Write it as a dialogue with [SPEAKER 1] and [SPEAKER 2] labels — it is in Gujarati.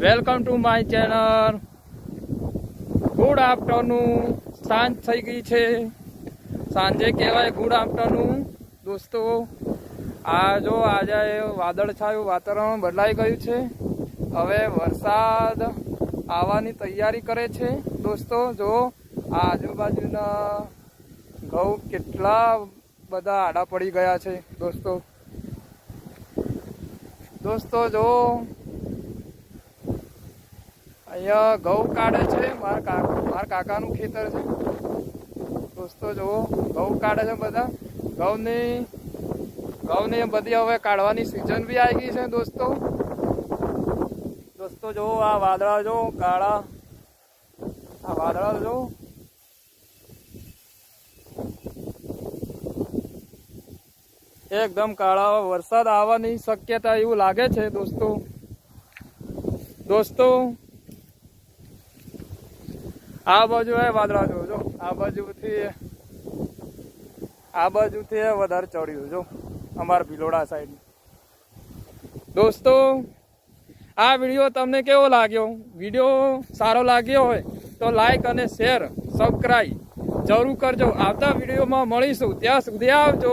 [SPEAKER 1] Welcome to my channel. Good afternoon. સાંજ થઈ ગઈ છે. સાંજે કહેવાય ગુડ આફ્ટરનૂન, દોસ્તો. આ જો આજે વાદળછાયું વાતાવરણ બદલાઈ ગયું છે. હવે વરસાદ આવવાની તૈયારી કરે છે. દોસ્તો, જો આ આજુબાજુના ઘઉં કેટલા બધા આડા પડી ગયા છે, દોસ્તો. દોસ્તો, જો અહીંયા ઘઉં કાઢે છે, મારા કાકા મારા કાકાનું ખેતર છે. દોસ્તો, જુઓ, ઘઉં કાઢે છે બધા. ઘઉંની ઘઉંની બધી હવે કાઢવાની સિઝન બી આવી ગઈ છે, દોસ્તો. દોસ્તો, જુઓ, આ વાદળા જો કાળા. આ વાદળા જો એકદમ કાળા વરસાદ આવવાની શક્યતા એવું લાગે છે, દોસ્તો. દોસ્તો આ બાજુ એ વાદળા જોજો આ બાજુથી આ બાજુથી વધારે ચડ્યું, જો. અમારા ભિલોડા સાઈડ દોસ્તો, આ વીડિયો તમને કેવો લાગ્યો? વીડિયો સારો લાગ્યો હોય તો લાઈક અને શેર, સબસ્ક્રાઈબ જરૂર કરજો. આવતા વિડીયોમાં મળીશું. ત્યાં સુધી આવજો.